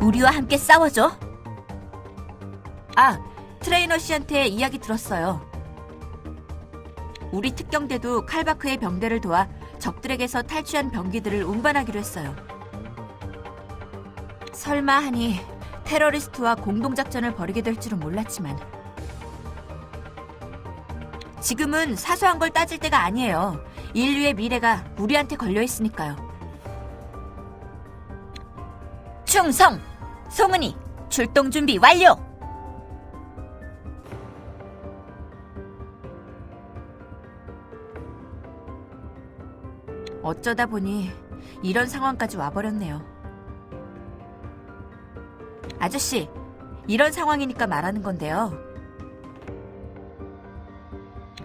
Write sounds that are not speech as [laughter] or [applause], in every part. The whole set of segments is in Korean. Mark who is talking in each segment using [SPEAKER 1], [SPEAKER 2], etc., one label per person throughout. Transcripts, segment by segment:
[SPEAKER 1] 우리와 함께 싸워줘. 아, 트레이너 씨한테 이야기 들었어요. 우리 특경대도 칼바크의 병대를 도와 적들에게서 탈취한 병기들을 운반하기로 했어요. 설마 하니 테러리스트와 공동작전을 벌이게 될 줄은 몰랐지만 지금은 사소한 걸 따질 때가 아니에요. 인류의 미래가 우리한테 걸려 있으니까요. 충성! 송은이 출동 준비 완료! 어쩌다 보니 이런 상황까지 와버렸네요. 아저씨, 이런 상황이니까 말하는 건데요.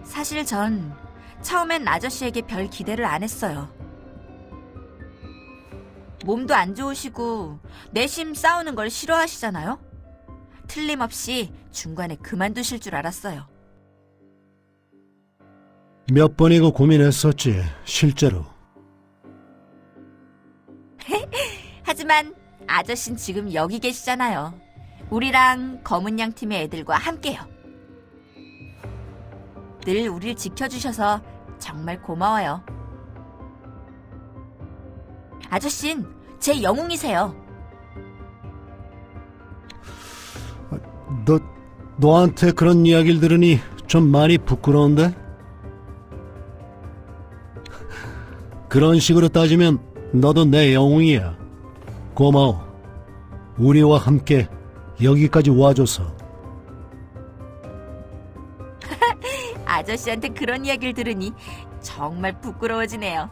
[SPEAKER 1] 사실 전 처음엔 아저씨에게 별 기대를 안 했어요. 몸도 안 좋으시고 내심 싸우는 걸 싫어하시잖아요? 틀림없이 중간에 그만두실 줄 알았어요.
[SPEAKER 2] 몇 번이고 고민했었지, 실제로. [laughs]
[SPEAKER 1] 하지만 아저씨는 지금 여기 계시잖아요. 우리랑 검은 양 팀의 애들과 함께요. 늘 우리를 지켜주셔서 정말 고마워요. 아저씨는 제 영웅이세요.
[SPEAKER 2] 너, 너한테 그런 이야기를 들으니 좀 많이 부끄러운데? 그런 식으로 따지면 너도 내 영웅이야. 고마워. 우리와 함께 여기까지 와줘서. [laughs]
[SPEAKER 1] 아저씨한테 그런 이야기를 들으니 정말 부끄러워지네요.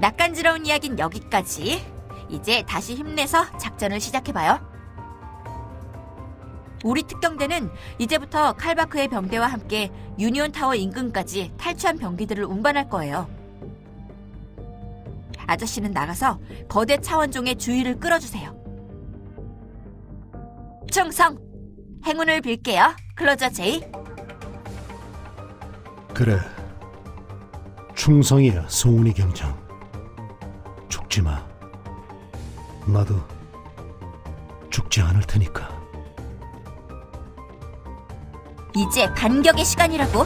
[SPEAKER 1] 낯간지러운 이야기는 여기까지. 이제 다시 힘내서 작전을 시작해봐요. 우리 특경대는 이제부터 칼바크의 병대와 함께 유니온 타워 인근까지 탈취한 병기들을 운반할 거예요. 아저씨는 나가서 거대 차원종의 주의를 끌어주세요. 충성! 행운을 빌게요, 클로저 제이.
[SPEAKER 2] 그래. 충성이야, 송은이 경장. 죽지 마. 나도 죽지 않을 테니까.
[SPEAKER 1] 이제 반격의 시간이라고.